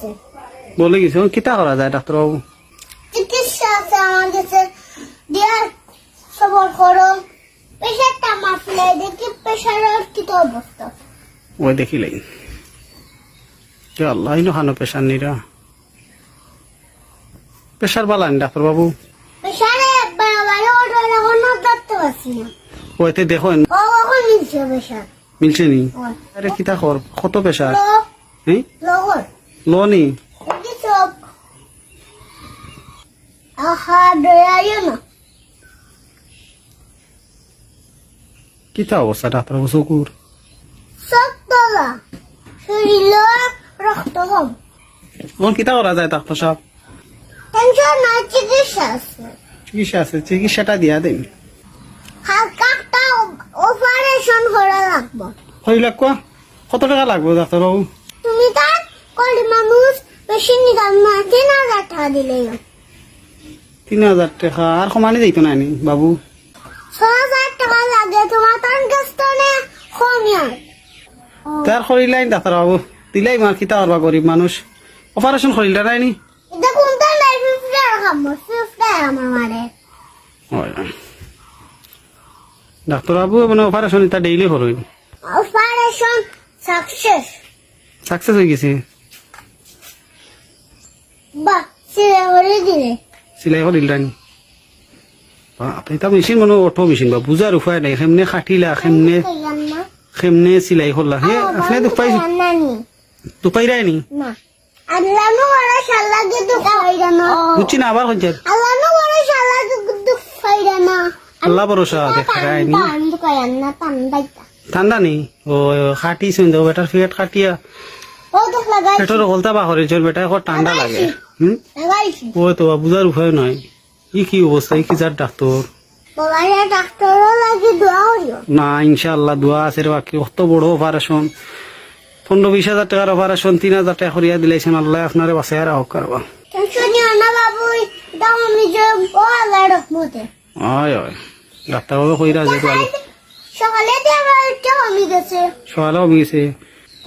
গেছে বলে গেছে কিতা করা যায় ডাক্তারবাবু চিকিৎসা আছে আমার কাছে। দেয়ার সবর করো। প্রেশারটা মাপলে দেখি প্রেশারের কি তো অবস্থা। ওই দেখিলাই। কে আল্লাহ ইনো পেশার নিরা। বালান ডাক্তারবাবু প্রেশারে ওটা এখন না। ওইতে দেখো ও কখন মিলছে প্রেশার মিলছে নি? আরে কিতা কর কত পেশার? হ্যাঁ লগর। লো নি দেখি সব আহা ডরাইও না কিতা অবস্থা ডাক্তারবাবু চকুর ওর কিতা করা যায় ডাক্তার সাহেব চিকিৎসা আছে চিকিৎসা আছে চিকিৎসাটা দিয়া দেন অপারেশন করা লাগবে। হইলা কত টাকা লাগবে ডাক্তারবাবু মানুষ বেশি তিন হাজার টাকা হয়। তিন হাজার টাকা আর না নি বাবু। ছ হাজার টাকা লাগে তোমার তার কাছে নে কমিয়া তার করিলাই ডাক্তারবাবু দিলাই মার করবা গরিব মানুষ। অপারেশন করিলা নাই নি এটা কোনটা নাই ফিফটি খাব ফিফটি আমার মানে অপারেশন এটা ডেইলি করই অপারেশন সাকসেস সাকসেস হয়ে গেছে। মেশিন মানে অটো মেশিন বা বুঝার উপায় নাই কেমনে খাটিলা কেমনে না কেমনে সিলাই করলা হে আপনি দুপাই নানি দুপাই রায় নি? না। আল্লাহನು বড় শালা কিন্তু খাইরা না। বুঝছি না আবার হচ্ছে আল্লাহನು বড় শালা কিন্তু খাইরা না। আল্লাহ ভরসা দেখা রায় নি। তান্দ কয়ান না তান্দাইতা ঠান্ডা নি? ও খাটি শুন বেটার খাটিয়া পেটর গলতা বাহরে চল বেটা এখন ঠান্ডা লাগে। হুম? লাগাইছি। ও তো বুঝার উপায় নাই। ই কি অবস্থা ই কি যার ডাক্তার না দোয়া আছে রে বাকি অত বড় অপারেশন পনেরো বিশ হাজার টাকার অপারেশন তিন হাজার টাকা করিয়া দিলাইছেন। আল্লাহ আপনারে বাসায় রাখক কারবা হয় হয় ডাক্তারবাবু কইরা যে ভালো সকালে সকালেও গেছে।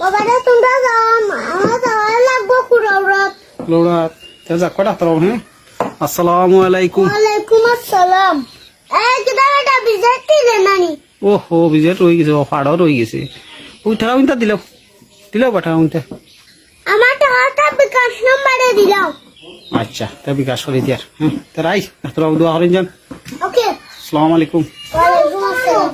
বাবারে তোমরা যাও আমার যাওয়া লাগবো কুড়াউরাত লোড়া তা যাক ডাক্তারবাবু হ্যাঁ আসসালামু আলাইকুম। ওয়ালাইকুম আসসালাম। এই কিটা বিজেট দিলে নানি। ও হো বিজেট রয়ে গেছে ফাড়ও রয়ে গেছে। ওই টাকা উনটা দিল দিল পাঠা উনটা আমার টাকাটা বিকাশ নম্বরে দিলাম আচ্ছা তা বিকাশ করে দিয়ার হ্যাঁ তা রাই ডাক্তারবাবু দোয়া করেন যান। ওকে আসসালামু আলাইকুম। ওয়ালাইকুম আসসালাম।